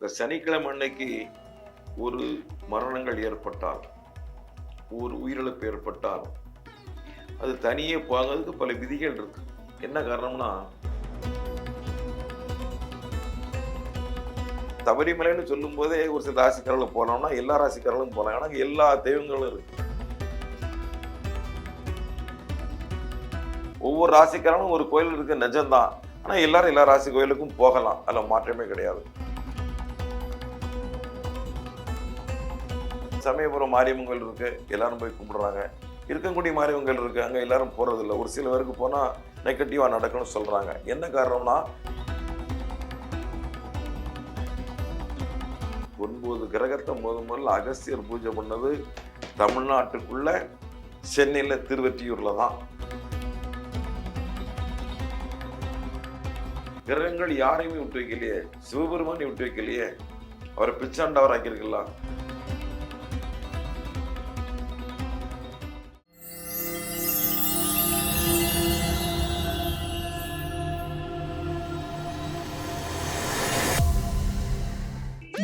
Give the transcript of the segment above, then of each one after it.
இந்த சனிக்கிழமை அன்னைக்கு ஒரு மரணங்கள் ஏற்பட்டால் ஒரு உயிரிழப்பு ஏற்பட்டால் அது தனியே போகிறதுக்கு பல விதிகள் இருக்கு. என்ன காரணம்னா சபரிமலைன்னு சொல்லும் போதே ஒரு சில ராசிக்காரர்கள் போனோம்னா எல்லா ராசிக்காரர்களும் போகலாம் ஆனால் எல்லா தெய்வங்களும் இருக்கு. ஒவ்வொரு ராசிக்காரனும் ஒரு கோயில் இருக்கு நிஜம்தான். ஆனால் எல்லாரும் எல்லா ராசி கோயிலுக்கும் போகலாம். அதில் மாற்றமே கிடையாது. சமயபுரம் மாரியம்மன் கோயில் இருக்கு. எல்லாரும் போய் கும்பிடுறாங்க. இருக்கக்கூடிய மாரியம்மன் கோயில் இருக்கு. அங்க எல்லாரும் போறது ஒரு சில பேருக்கு போனா நெகட்டிவாக நடக்கும்னு சொல்றாங்க. என்ன காரணம்னா ஒன்பது கிரகத்தை முத முதல்ல அகஸ்தியர் பூஜை பண்ணது தமிழ்நாட்டுக்குள்ள சென்னையில் திருவெற்றியூர்ல தான். கிரகங்கள் யாரையுமே விட்டு வைக்கலையே. சிவபெருமானை விட்டு வைக்கலையே. அவரை பிச்சாண்டவர் ஆக்கியிருக்கலாம்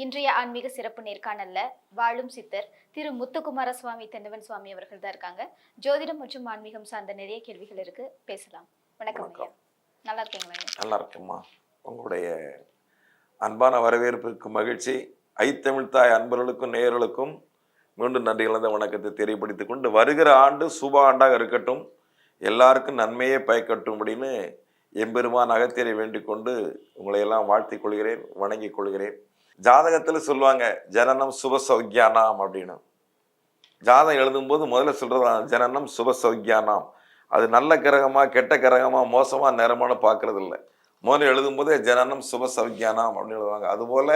இன்றைய ஆன்மீக சிறப்பு நேர்காணல்ல வாழும் சித்தர் திரு முத்துக்குமார சுவாமி தென்னவன் சுவாமி அவர்கள் தான் இருக்காங்க. ஜோதிடம் மற்றும் ஆன்மீகம் சார்ந்த நிறைய கேள்விகள் இருக்கு. பேசலாம். வணக்கம் ஐயா. நல்லா இருக்கீங்களா? நல்லா இருக்குமா உங்களுடைய அன்பான வரவேற்புக்கு மகிழ்ச்சி. ஐத்தமிழ் தாய் அன்பர்களுக்கும் நேயர்களுக்கும் மீண்டும் நன்றி கலந்த வணக்கத்தை தெரியப்படுத்திக் கொண்டு வருகிற ஆண்டு சுப ஆண்டாக இருக்கட்டும். எல்லாருக்கும் நன்மையே பயக்கட்டும் அப்படின்னு எம்பெருமான் அகத்தியரை வேண்டிக் கொண்டு உங்களை எல்லாம் வாழ்த்திக் கொள்கிறேன் வணங்கிக் கொள்கிறேன். ஜாதகத்தில் சொல்லுவாங்க ஜனனம் சுப சௌக்கியானாம் அப்படின்னு. ஜாதகம் எழுதும்போது முதல்ல சொல்கிறது ஜனனம் சுப சௌக்கியானாம் அது நல்ல கிரகமாக கெட்ட கிரகமாக மோசமாக நேரமான பார்க்கறது இல்லை முதல்ல எழுதும்போதே ஜனனம் சுப சௌக்கியானாம் அப்படின்னு எழுதுவாங்க. அதுபோல்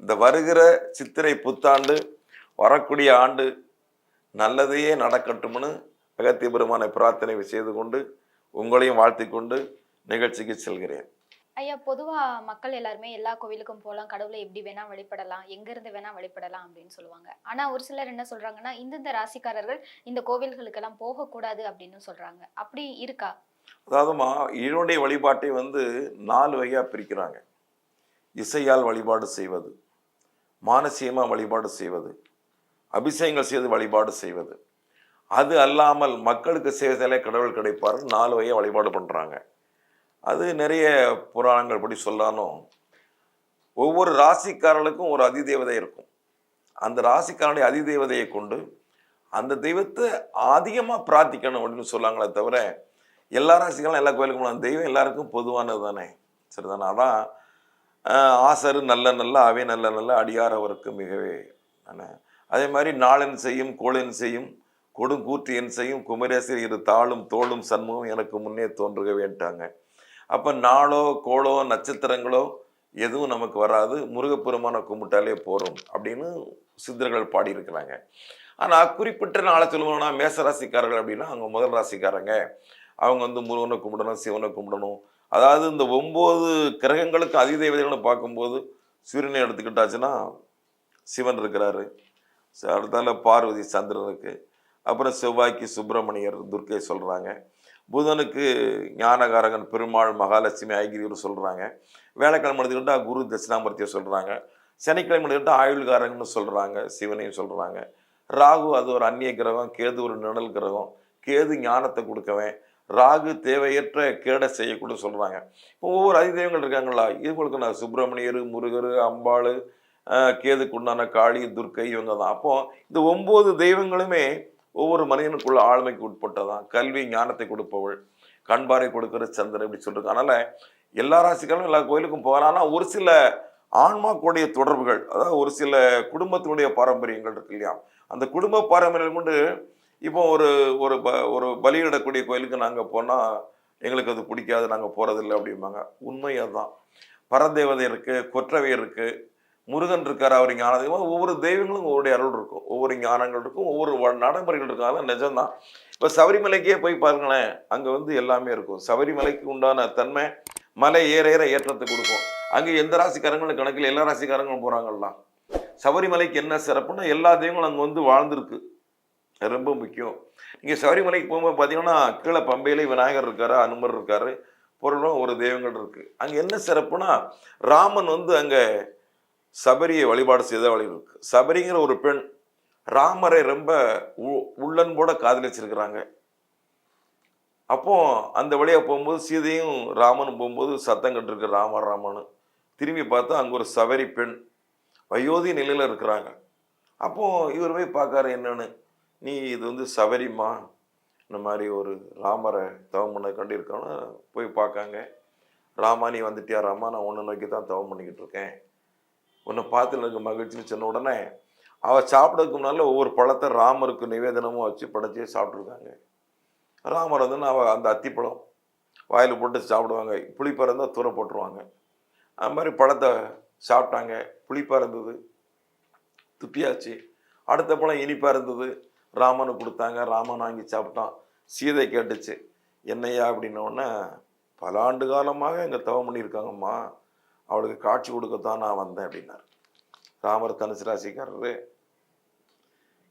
இந்த வருகிற சித்திரை புத்தாண்டு வரக்கூடிய ஆண்டு நல்லதையே நடக்கட்டும்னு அகத்திய பெருமானை பிரார்த்தனை செய்து கொண்டு உங்களையும் வாழ்த்திக்கொண்டு நிகழ்ச்சிக்கு செல்கிறேன். ஐயா பொதுவா மக்கள் எல்லாருமே எல்லா கோவிலுக்கும் போகலாம் கடவுளை எப்படி வேணா வழிபடலாம் எங்க இருந்து வேணா வழிபடலாம் அப்படின்னு சொல்லுவாங்க. ஆனா ஒரு சிலர் என்ன சொல்றாங்கன்னா இந்தந்த ராசிக்காரர்கள் இந்த கோவில்களுக்கெல்லாம் போகக்கூடாது அப்படின்னு சொல்றாங்க. அப்படி இருக்கா? அதாவதுமா இதனுடைய வழிபாட்டை வந்து நாலு வகையாக பிரிக்கிறாங்க. இசையால் வழிபாடு செய்வது மானசீகமாக வழிபாடு செய்வது அபிஷேகங்கள் செய்து வழிபாடு செய்வது. அது அல்லாமல் மக்களுக்கு செய்வதாலே கடவுள் கிடைப்பார் நாலு வகையாக வழிபாடு பண்ணுறாங்க அது நிறைய புராணங்கள் படி சொல்லாலும் ஒவ்வொரு ராசிக்காரர்களுக்கும் ஒரு அதிதேவதை இருக்கும். அந்த ராசிக்காரனுடைய அதிதேவதையை கொண்டு அந்த தெய்வத்தை அதிகமாக பிரார்த்திக்கணும் அப்படின்னு சொல்லாங்களே தவிர எல்லா ராசிகளும் எல்லா கோயிலுக்கும் அந்த தெய்வம் எல்லாருக்கும் பொதுவானது தானே. சரிதானே? அதான் ஆசரு நல்ல நல்ல அவை நல்ல நல்ல அடியார் அவருக்கு மிகவே அதே மாதிரி நாளன் செய்யும் கோளன் செய்யும் கொடுங்கூற்று என் செய்யும் குமரேசர் இரு தாளும் தோளும் சண்முகம் எனக்கு முன்னே தோன்றுக வேண்டாங்க அப்போ நாளோ கோளோ நட்சத்திரங்களோ எதுவும் நமக்கு வராது. முருகப்பெருமானை கும்பிட்டாலே போகிறோம் அப்படின்னு சித்தர்கள் பாடியிருக்கிறாங்க. ஆனால் குறிப்பிட்ட நாளை சொல்லுவோம்னா மேச ராசிக்காரர்கள் அப்படின்னா அவங்க முதல் ராசிக்காரங்க. அவங்க வந்து முருகனை கும்பிடணும் சிவனை கும்பிடணும். அதாவது இந்த ஒம்பது கிரகங்களுக்கு அதிதேவதைகள்னு பார்க்கும்போது சூரியனை எடுத்துக்கிட்டாச்சுன்னா சிவன் இருக்கிறாரு. அடுத்தால பார்வதி சந்திரன் இருக்குது அப்புறம் செவ்வாய்க்கு சுப்பிரமணியர் துர்க்கை சொல்கிறாங்க புதனுக்கு ஞானகாரகன் பெருமாள் மகாலட்சுமி ஐகிரியூர் சொல்கிறாங்க வேலைக்கிழமை எடுத்துக்கிட்டா குரு தட்சிணாமூர்த்தியை சொல்கிறாங்க சனிக்கிழமை எடுத்துக்கிட்டா ஆயுள்காரகன்னு சொல்கிறாங்க சிவனையும் சொல்கிறாங்க ராகு அது ஒரு அந்நிய கிரகம் கேது ஒரு நிழல் கிரகம். கேது ஞானத்தை கொடுக்கவன். ராகு தேவையற்ற கேடை செய்யக்கூட சொல்கிறாங்க இப்போ ஒவ்வொரு அதிதெய்வங்கள் இருக்காங்களா? இவங்களுக்கு நான் சுப்பிரமணியர் முருகர் அம்பாள் கேதுக்குண்டான காளி துர்க்கை இவங்க தான் அப்போது இந்த ஒம்பது தெய்வங்களுமே ஒவ்வொரு மனிதனுக்குள்ள ஆளுமைக்கு உட்பட்டதான் கல்வி ஞானத்தை கொடுப்பவள் கண்பாரை கொடுக்கிற சந்திரன் இப்படி சொல்லிருக்கு அதனால் எல்லா ராசிகளும் எல்லா கோயிலுக்கும் போகலாம். ஆனால் ஒரு சில ஆன்மாக்குடைய தொடர்புகள் அதாவது ஒரு சில குடும்பத்தினுடைய பாரம்பரியங்கள் இருக்கு இல்லையா? அந்த குடும்ப பாரம்பரியம் கொண்டு இப்போ ஒரு ஒரு ப ஒரு பலியிடக்கூடிய கோயிலுக்கு நாங்கள் போனால் எங்களுக்கு அது பிடிக்காது நாங்கள் போகிறதில்ல அப்படிம்பாங்க. உண்மை அதுதான். பரதேவதை இருக்குது கொற்றவை இருக்குது முருகன் இருக்கார் அவர் ஞான தெய்வம் ஒவ்வொரு தெய்வங்களும் ஒவ்வொரு அருள் இருக்கும். ஒவ்வொரு ஞானங்கள் இருக்கும் ஒவ்வொரு நடைமுறைகள் இருக்கும். அதெல்லாம் நிஜம்தான். இப்போ சபரிமலைக்கே போய் பாருங்களேன் அங்கே வந்து எல்லாமே இருக்கும். சபரிமலைக்கு உண்டான தன்மை மலை ஏற ஏற ஏற்றத்தை கொடுக்கும். அங்கே எந்த ராசிக்காரங்களும் கணக்கில் எல்லா ராசிக்காரங்களும் போகிறாங்கல்ல சபரிமலைக்கு என்ன சிறப்புன்னா எல்லா தெய்வங்களும் அங்கே வந்து வாழ்ந்துருக்கு. ரொம்ப முக்கியம். இங்கே சபரிமலைக்கு போகும்போது பார்த்தீங்கன்னா கீழே பம்பையிலே விநாயகர் இருக்காரு அனுமர் இருக்காரு பொருளும் ஒரு தெய்வங்கள் இருக்குது அங்கே என்ன சிறப்புனா ராமன் வந்து அங்கே சபரியை வழிபாடு செய்த வழி இருக்கு. சபரிங்கிற ஒரு பெண் ராமரை ரொம்ப உ- உள்ளன்போட காதலிச்சிருக்கிறாங்க. அப்போ அந்த வழியாக போகும்போது சீதையும் ராமனும் போகும்போது சத்தம் கட்டிருக்கு ராம ராமனு திரும்பி பார்த்தா அங்கே ஒரு சபரி பெண் வயோதி நிலையில் இருக்கிறாங்க. அப்போ இவர் போய் பார்க்காரு என்னன்னு? நீ இது வந்து சபரிமா இந்த மாதிரி ஒரு ராமரை தவம் பண்ண கண்டிருக்கான்னு போய் பார்க்காங்க. ராமா நீ வந்துட்டியா? ராமா நான் ஒன்று நோக்கி தான் தவம் பண்ணிக்கிட்டு இருக்கேன். உன்னை பார்த்து எனக்கு மகிழ்ச்சின்னு சொன்ன உடனே அவள் சாப்பிடறதுக்கு முன்னால ஒவ்வொரு பழத்தை ராமருக்கு நிவேதனமும் வச்சு படைச்சி சாப்பிட்ருக்காங்க ராமர் வந்து அவள் அந்த அத்திப்பழம் வாயில் போட்டு சாப்பிடுவாங்க. புளிப்பாக இருந்தால் தூர போட்டுருவாங்க. அது மாதிரி பழத்தை சாப்பிட்டாங்க. புளிப்பாக இருந்தது. துப்பியாச்சு அடுத்த பழம் இனிப்பாக இருந்தது. ராமனுக்கு கொடுத்தாங்க. ராமன் வாங்கி சாப்பிட்டான். சீதை கேட்டுச்சு. என்னையா அப்படின்னோடனே பல ஆண்டு காலமாக இங்கே தவம் பண்ணியிருக்காங்கம்மா. அவளுக்கு காட்சி கொடுக்கத்தான் நான் வந்தேன் அப்படின்னார். ராமர் தனுசு ராசிக்காரரு.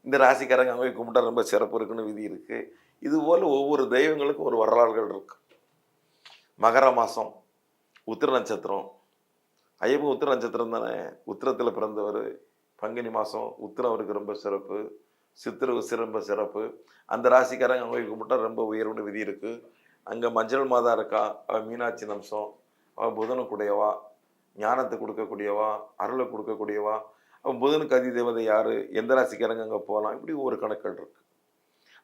இந்த ராசிக்காரங்க அங்கே கும்பிட்டா ரொம்ப சிறப்பு இருக்குன்னு விதி இருக்குது இது ஒவ்வொரு தெய்வங்களுக்கும் ஒரு வரலாறுகள் இருக்கு. மகர மாதம் உத்திர நட்சத்திரம். ஐயப்பன் உத்திர நட்சத்திரம் தானே? உத்திரத்தில் பிறந்தவர். பங்குனி மாதம் உத்திரம் அவருக்கு ரொம்ப சிறப்பு. சித்திரவு சிறம்ப சிறப்பு. அந்த ராசிக்காரங்க அங்கே போய் கும்பிட்டா ரொம்ப உயர்வுன்னு விதி இருக்குது அங்கே மஞ்சள் மாதா இருக்கா. அவள் மீனாட்சி நம்சம். அவள் புதனுக்குடையவா. ஞானத்தை கொடுக்கக்கூடியவா அருளை கொடுக்கக்கூடியவா? அவன் புதனுக்கு அதி தேவதை யார்? எந்த ராசிக்காரங்க அங்கே போகலாம் இப்படி ஒரு கணக்குகள் இருக்கு.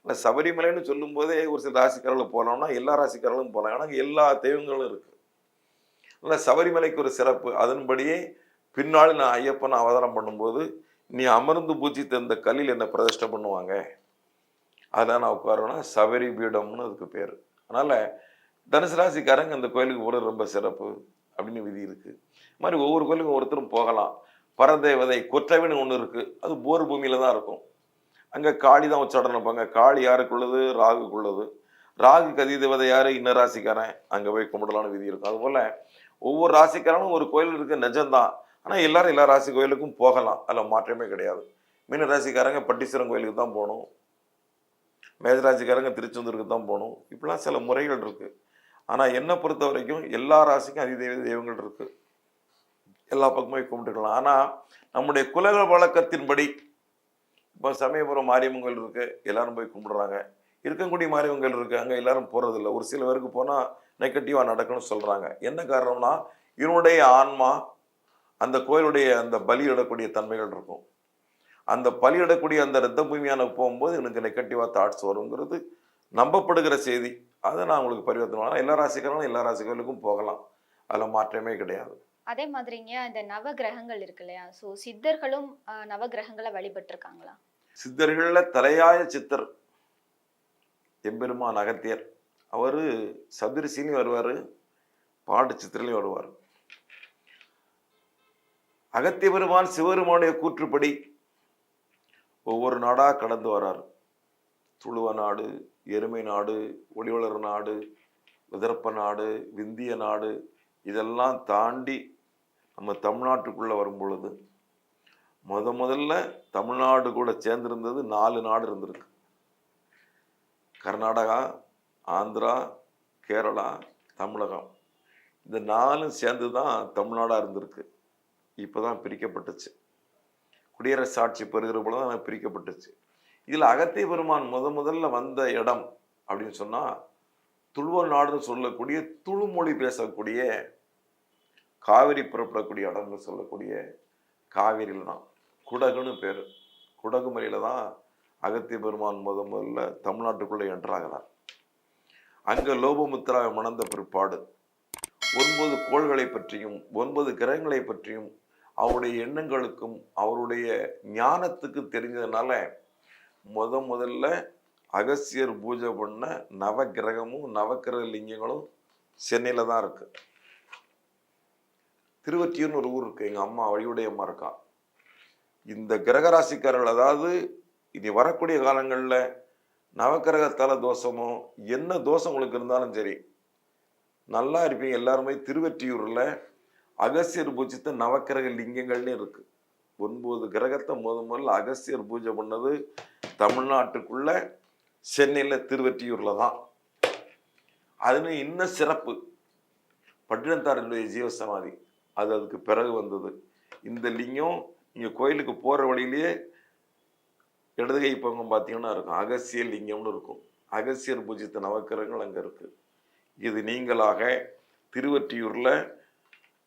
ஆனால் சபரிமலைன்னு சொல்லும்போதே ஒரு சில ராசிக்காரர்கள் போகலாம்னா எல்லா ராசிக்காரர்களும் போகலாம் ஆனால் எல்லா தெய்வங்களும் இருக்குது ஆனால் சபரிமலைக்கு ஒரு சிறப்பு. அதன்படியே பின்னால் நான் ஐயப்பன் அவதாரம் பண்ணும்போது நீ அமர்ந்து பூஜித்த இந்த கல்லில் என்னை பிரதிஷ்டை பண்ணுவாங்க. அதெல்லாம் நான் உட்காருவேன்னா சபரி பீடம்னு அதுக்கு பேர். அதனால் தனுசு ராசிக்காரங்க அந்த கோயிலுக்கு போகிறது ரொம்ப சிறப்பு. அப்படின்னு விதி இருக்குது மாதிரி ஒவ்வொரு கோயிலுக்கும் ஒருத்தரும் போகலாம். பரதேவதை கொற்றவைன்னு ஒன்று இருக்குது அது போர் பூமியில் தான் இருக்கும். அங்கே காளி தான் உச்சாடனம் வைப்பாங்க காளி யாருக்குள்ளது? ராகுக்குள்ளது. ராகு கதி தேவதை யார்? இன்ன ராசிக்காரன். அங்கே போய் கும்பிடலான விதி இருக்கும். அதுபோல் ஒவ்வொரு ராசிக்காரனும் ஒரு கோயில் இருக்குது நிஜம்தான் ஆனால் எல்லாரும் எல்லா ராசி கோயிலுக்கும் போகலாம். அதில் மாற்றமே கிடையாது. மீன ராசிக்காரங்க பட்டீஸ்வரன் கோயிலுக்கு தான் போகணும். மேஜராசிக்காரங்க திருச்செந்தூருக்கு தான் போகணும். இப்படிலாம் சில முறைகள் இருக்குது ஆனால் என்னை பொறுத்த வரைக்கும் எல்லா ராசிக்கும் அதிதெய்வ தெய்வங்கள் இருக்கு. எல்லா பக்கமும் போய் கும்பிட்டுக்கலாம். ஆனால் நம்முடைய குலக வழக்கத்தின்படி இப்போ சமயபுரம் மாரியம்மன் கோயில் இருக்கு எல்லாரும் போய் கும்பிடுறாங்க. இருக்கக்கூடிய மாரியம்மன் கோயில் இருக்கு அங்கே எல்லாரும் போகிறதில்ல ஒரு சில பேருக்கு போனால் நெகட்டிவாக நடக்கணும்னு சொல்றாங்க. என்ன காரணம்னா இவனுடைய ஆன்மா அந்த கோயிலுடைய அந்த பலியிடக்கூடிய தன்மைகள் இருக்கும். அந்த பலியிடக்கூடிய அந்த இரத்த பூமியான போகும்போது எனக்கு நெகட்டிவாக தாட்ஸ் வருங்கிறது நம்பப்படுகிற செய்தி. அதை நான் உங்களுக்கு பரிவர்த்தனை பண்ணலாம். எல்லா ராசிக்காரங்களும் எல்லா ராசி கோயிலுக்கும் போகலாம். அதில் மாற்றமே கிடையாது. அதே மாதிரிங்க இந்த நவ கிரகங்கள் இருக்கு இல்லையா? ஸோ சித்தர்களும் நவ கிரகங்களை வழிபட்டிருக்காங்களா? சித்தர்களில் தலையாய சித்தர் எம்பெருமான் அகத்தியர். அவர் சதுரிசிலையும் வருவார் பாட்டு சித்திரலையும் வருவார். அகத்திய பெருமான் சிவபெருமானுடைய கூற்றுப்படி ஒவ்வொரு நாடாக கடந்து வரார். துளுவ நாடு எருமை நாடு ஒளிவளர் நாடு விதர்ப்ப நாடு விந்திய நாடு இதெல்லாம் தாண்டி நம்ம தமிழ்நாட்டுக்குள்ளே வரும் பொழுது முத முதல்ல தமிழ்நாடு கூட சேர்ந்திருந்தது நாலு நாடு இருந்திருக்கு. கர்நாடகா ஆந்திரா கேரளா தமிழகம். இந்த நாலும் சேர்ந்து தான் தமிழ்நாடாக இருந்திருக்கு. இப்போ தான் பிரிக்கப்பட்டுச்சு. குடியரசு ஆட்சி பெறுகிற பொழுது தான் பிரிக்கப்பட்டுச்சு. இதில் அகத்திய பெருமான் முத முதல்ல வந்த இடம் அப்படின்னு சொன்னால் துளுவர் நாடுன்னு சொல்லக்கூடிய துளுமொழி பேசக்கூடிய காவிரி புறப்படக்கூடிய இடம்னு சொல்லக்கூடிய காவிரியில் தான். குடகுன்னு பேர். குடகு முறையில் தான் அகத்திய பெருமான் முத முதல்ல தமிழ்நாட்டுக்குள்ளே என்றாகிறார் அங்கே லோபமுத்திராவை மணந்த பிற்பாடு. ஒன்பது கோள்களை பற்றியும் ஒன்பது கிரகங்களை பற்றியும் அவருடைய எண்ணங்களுக்கும் அவருடைய ஞானத்துக்கு தெரிஞ்சதுனால முத முதல்ல அகசியர் பூஜை பண்ண நவ கிரகமும் நவக்கிரக லிங்கங்களும் சென்னையில் தான் இருக்கு. திருவற்றியூர்னு ஒரு ஊர் இருக்கு. எங்கள் அம்மா வழியுடைய அம்மா இருக்கா. இந்த கிரகராசிக்காரர்கள் அதாவது இனி வரக்கூடிய காலங்களில் நவக்கிரக தோஷமோ என்ன தோஷம் உங்களுக்கு இருந்தாலும் சரி நல்லா இருப்பீங்க. எல்லாருமே திருவற்றியூரில் அகசியர் பூஜித்த நவக்கிரக லிங்கங்கள்னு இருக்குது ஒன்பது கிரகத்தை முத முதல்ல அகசியர் பூஜை பண்ணது தமிழ்நாட்டுக்குள்ள சென்னையில் திருவெற்றியூரில் தான். அதுன்னு இன்னும் சிறப்பு. பட்டினத்தாரனுடைய ஜீவசமாதி. அது அதுக்கு பிறகு வந்தது. இந்த லிங்கம் இங்கே கோயிலுக்கு போகிற வழியிலேயே இடதுகை பங்கம் பார்த்தீங்கன்னா இருக்கும். அகசிய லிங்கம்னு இருக்கும். அகசியர் பூஜித்த நவக்கிரகங்கள் அங்கே இருக்குது இது நீங்களாக திருவற்றியூரில்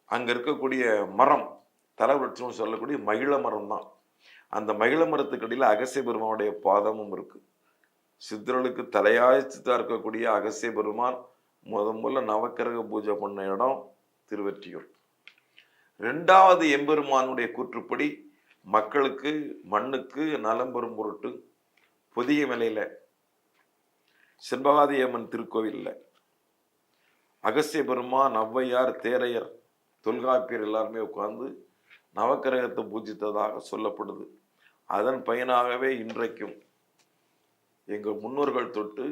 அங்கே இருக்கக்கூடிய மரம் தலைவரட்சம்னு சொல்லக்கூடிய மகிழ மரம் தான் அந்த மகிழ மரத்துக்கு அடியில் அகசிய பெருமானுடைய பாதமும் இருக்குது சித்தர்களுக்கு தலையாய்ச்சித்தான் இருக்கக்கூடிய அகசிய பெருமான் முத முதல்ல நவக்கிரக பூஜை பண்ண இடம் திருவெற்றியூர். ரெண்டாவது எம்பெருமானுடைய கூற்றுப்படி மக்களுக்கு மண்ணுக்கு நலம் பெறும் பொருட்டு புதிய விலையில் செண்பகாதியம்மன் திருக்கோவிலில். அகசிய பெருமான் ஔவையார் தேரையர் தொல்காப்பியர் எல்லாருமே உட்கார்ந்து நவக்கிரகத்தை பூஜித்ததாக சொல்லப்படுது. அதன் பயனாகவே இன்றைக்கும் எங்கள் முன்னோர்கள் தொட்டு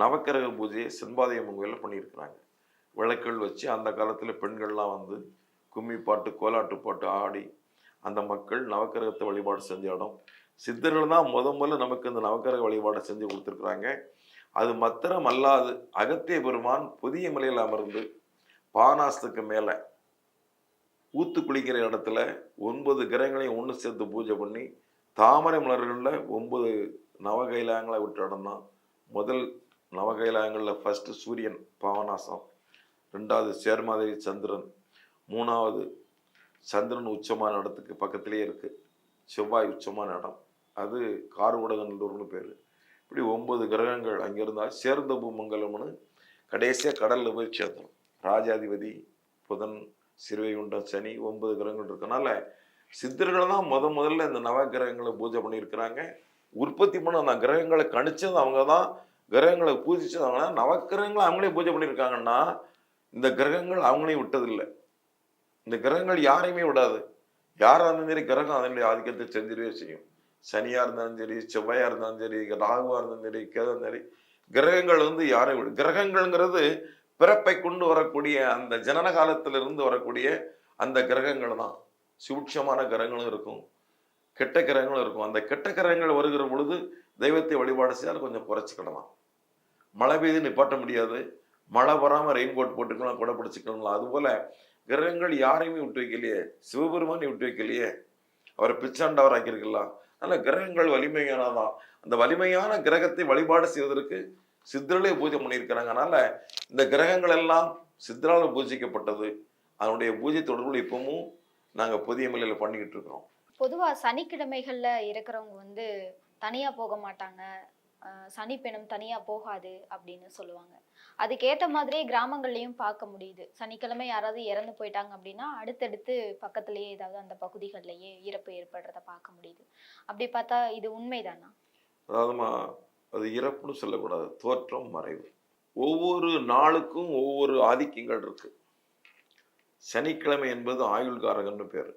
நவக்கிரக பூஜையை செண்பாதையம்மன் கோயிலில் பண்ணியிருக்கிறாங்க. விளக்குகள் வச்சு அந்த காலத்தில் பெண்கள்லாம் வந்து கும்மி பாட்டு கோலாட்டு பாட்டு ஆடி அந்த மக்கள் நவக்கிரகத்தை வழிபாடு செஞ்ச இடம். சித்தர்கள் தான் முத முதல்ல நமக்கு இந்த நவக்கிரக வழிபாடை செஞ்சு கொடுத்துருக்குறாங்க. அது மாத்திரம் அல்லாது அகத்திய பெருமான் புதிய மலையில் அமர்ந்து பானாசத்துக்கு மேலே ஊத்து குளிக்கிற இடத்துல ஒன்பது கிரகங்களையும் ஒன்று சேர்த்து பூஜை பண்ணி தாமரை மலர்களில் ஒன்பது நவகைலாயங்களை விட்ட விட்டு தான் முதல் நவகைலாயங்களில் ஃபஸ்ட்டு சூரியன் பாவநாசம் ரெண்டாவது சேர்மாதேவி சந்திரன் மூணாவது சந்திரன் உச்சமான இடத்துக்கு பக்கத்திலேயே இருக்குது செவ்வாய் உச்சமான இடம். அது கார்வடகநல்லூர்னு பேர். இப்படி ஒன்பது கிரகங்கள் அங்கே இருந்தால் சேர்ந்த பூமங்கலம்னு கடைசியாக கடலில் போய் சேர்த்தோம் ராஜாதிபதி புதன் சிறுவைகுண்டம் சனி ஒன்பது கிரகங்கள் இருக்கனால சித்தர்கள் தான் முத முதல்ல இந்த நவ கிரகங்களை பூஜை பண்ணியிருக்கிறாங்க. உற்பத்தி பண்ண அந்த கிரகங்களை கணிச்சது அவங்க தான் கிரகங்களை பூஜிச்சது அவங்க தான். நவக்கிரகங்களை அவங்களே பூஜை பண்ணியிருக்காங்கன்னா இந்த கிரகங்கள் அவங்களையும் விட்டதில்லை. இந்த கிரகங்கள் யாரையுமே விடாது. யாராக இருந்தாலும் சரி கிரகம் அதனுடைய ஆதிக்கத்தை செஞ்சிடவே செய்யும். சனியாக இருந்தாலும் சரி செவ்வாயாக இருந்தாலும் சரி ராகுவாக இருந்தாலும் சரி கேதா சரி கிரகங்கள் வந்து யாரையும் விடும் கிரகங்கள்ங்கிறது பிறப்பை கொண்டு வரக்கூடிய அந்த ஜனன காலத்திலிருந்து வரக்கூடிய அந்த கிரகங்கள் தான். சூட்சமான கிரகங்களும் இருக்கும். கெட்ட கிரகங்களும் இருக்கும். அந்த கெட்ட கிரகங்கள் வருகிற பொழுது தெய்வத்தை வழிபாடு செய்தால் கொஞ்சம் குறைச்சிக்கிடலாம். மழை பெய்து நிப்பாட்ட முடியாது. மழை வராமல் ரெயின் கோட் போட்டுக்கலாம் கூட பிடிச்சிக்கலாம் அதுபோல் கிரகங்கள் யாரையுமே விட்டு வைக்கலையே. சிவபெருமானை விட்டு வைக்கலையே. அவரை பிச்சாண்டவர் ஆக்கியிருக்கலாம் அதனால் கிரகங்கள் வலிமையானதான். அந்த வலிமையான கிரகத்தை வழிபாடு செய்வதற்கு சித்தர்களே பூஜை பண்ணியிருக்கிறாங்க. அதனால இந்த கிரகங்கள் எல்லாம் சித்தரால் பூஜிக்கப்பட்டது. அதனுடைய பூஜை தொடர்புகள் இப்பவும் நாங்கள் புதிய மலையில் பண்ணிக்கிட்டு இருக்கிறோம். பொதுவா சனிக்கிழமைகள்ல இருக்கிறவங்க வந்து தனியா போக மாட்டாங்க. அஹ் சனிப்பெணம் தனியா போகாது அப்படின்னு சொல்லுவாங்க. அதுக்கேத்த மாதிரியே கிராமங்கள்லயும் பார்க்க முடியுது. சனிக்கிழமை யாராவது இறந்து போயிட்டாங்க அப்படின்னா அடுத்தடுத்து பக்கத்துலயே ஏதாவது அந்த பகுதிகள்லயே இறப்பு ஏற்படுறத பார்க்க முடியுது. அப்படி பார்த்தா இது உண்மைதானா? அதாவதுமா அது இறப்புன்னு சொல்லக்கூடாது தோற்றம் மறைவு. ஒவ்வொரு நாளுக்கும் ஒவ்வொரு ஆதிக்கங்கள் இருக்கு. சனிக்கிழமை என்பது ஆயுள்காரகன்னு பேர்.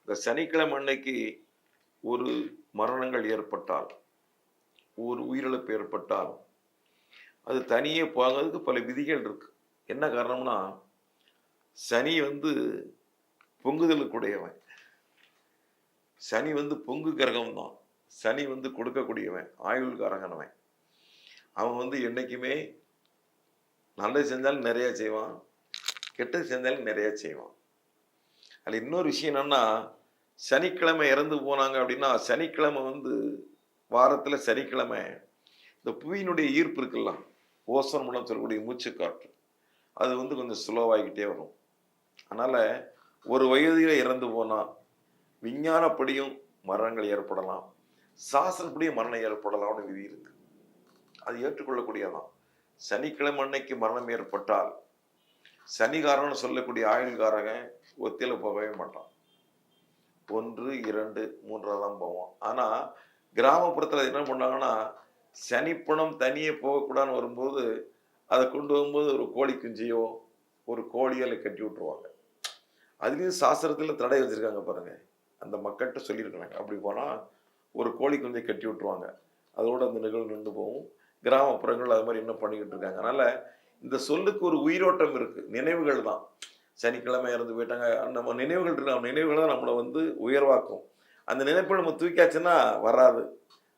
அந்த சனிக்கிழமை அன்னைக்கு ஒரு மரணங்கள் ஏற்பட்டால் ஒரு உயிரிழப்பு ஏற்பட்டால் அது தனியே போகிறதுக்கு பல விதிகள் இருக்கு. என்ன காரணம்னா சனி வந்து பொங்குதலுக்குடையவன். சனி வந்து பொங்கு கிரகம் தான் சனி வந்து கொடுக்கக்கூடியவன் ஆயுள்காரகனவன். அவன் வந்து என்றைக்குமே நல்லது செஞ்சாலும் நிறையா செய்வான் கெட்டது செஞ்சாலும் நிறையா செய்வான். அதில் இன்னொரு விஷயம் என்னன்னா சனிக்கிழமை இறந்து போனாங்க அப்படின்னா சனிக்கிழமை வந்து வாரத்தில் சனிக்கிழமை இந்த புவியினுடைய ஈர்ப்பு இருக்குல்ல ஓசோன் மூலம் சொல்லக்கூடிய மூச்சுக்காற்று. அது வந்து கொஞ்சம் ஸ்லோவாகிக்கிட்டே வரும். அதனால் ஒரு வயதில் இறந்து போனால் விஞ்ஞானப்படியும் மரணங்கள் ஏற்படலாம். சாஸ்திரப்படியே மரணம் ஏற்படலாம்னு விதி இருக்கு. அது ஏற்றுக்கொள்ளக்கூடியதான். சனிக்கிழமை அன்னைக்கு மரணம் ஏற்பட்டால் சனிகாரன்னு சொல்லக்கூடிய ஆயுள்காரகன் ஒத்தியில் போகவே மாட்டான். ஒன்று இரண்டு மூன்றாக தான் போவான். ஆனால் கிராமப்புறத்தில் என்ன பண்ணாங்கன்னா சனிப்பணம் தனியே போகக்கூடாதுன்னு வரும்போது அதை கொண்டு வரும்போது ஒரு கோழி குஞ்சியோ ஒரு கோழியலை கட்டி விட்டுருவாங்க. அதுலேயும் சாஸ்திரத்தில் தடை வச்சுருக்காங்க பாருங்கள் அந்த மக்கள்கிட்ட சொல்லியிருக்கிறாங்க அப்படி போனால் ஒரு கோழி குஞ்சை கட்டி விட்டுருவாங்க. அதோட அந்த நிகழ்வு நின்று போகும். கிராமப்புறங்கள் அது மாதிரி இன்னும் பண்ணிக்கிட்டு இருக்காங்க. அதனால் இந்த சொல்லுக்கு ஒரு உயிரோட்டம் இருக்குது நினைவுகள் தான். சனிக்கிழமை இறந்து போயிட்டாங்க. நம்ம நினைவுகள் இருக்கு நம்ம நினைவுகள் தான் நம்மளை வந்து உயர்வாக்கும். அந்த நினைப்பை நம்ம தூக்கியாச்சுன்னா வராது.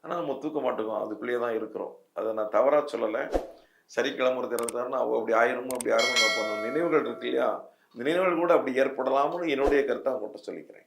ஆனால் நம்ம தூக்க மாட்டோம். அதுக்குள்ளேயே தான் இருக்கிறோம். அதை நான் தவறாக சொல்லலை. சனிக்கிழமை ஒருத்தர் இறந்தாருன்னா அவ அப்படி ஆயிரமும் அப்படி ஆயிரமும் நான் நினைவுகள் இருக்கு இல்லையா? நினைவுகள் கூட அப்படி ஏற்படலாம்னு என்னுடைய கருத்தை அவங்கள்ட்ட சொல்லிக்கிறேன்.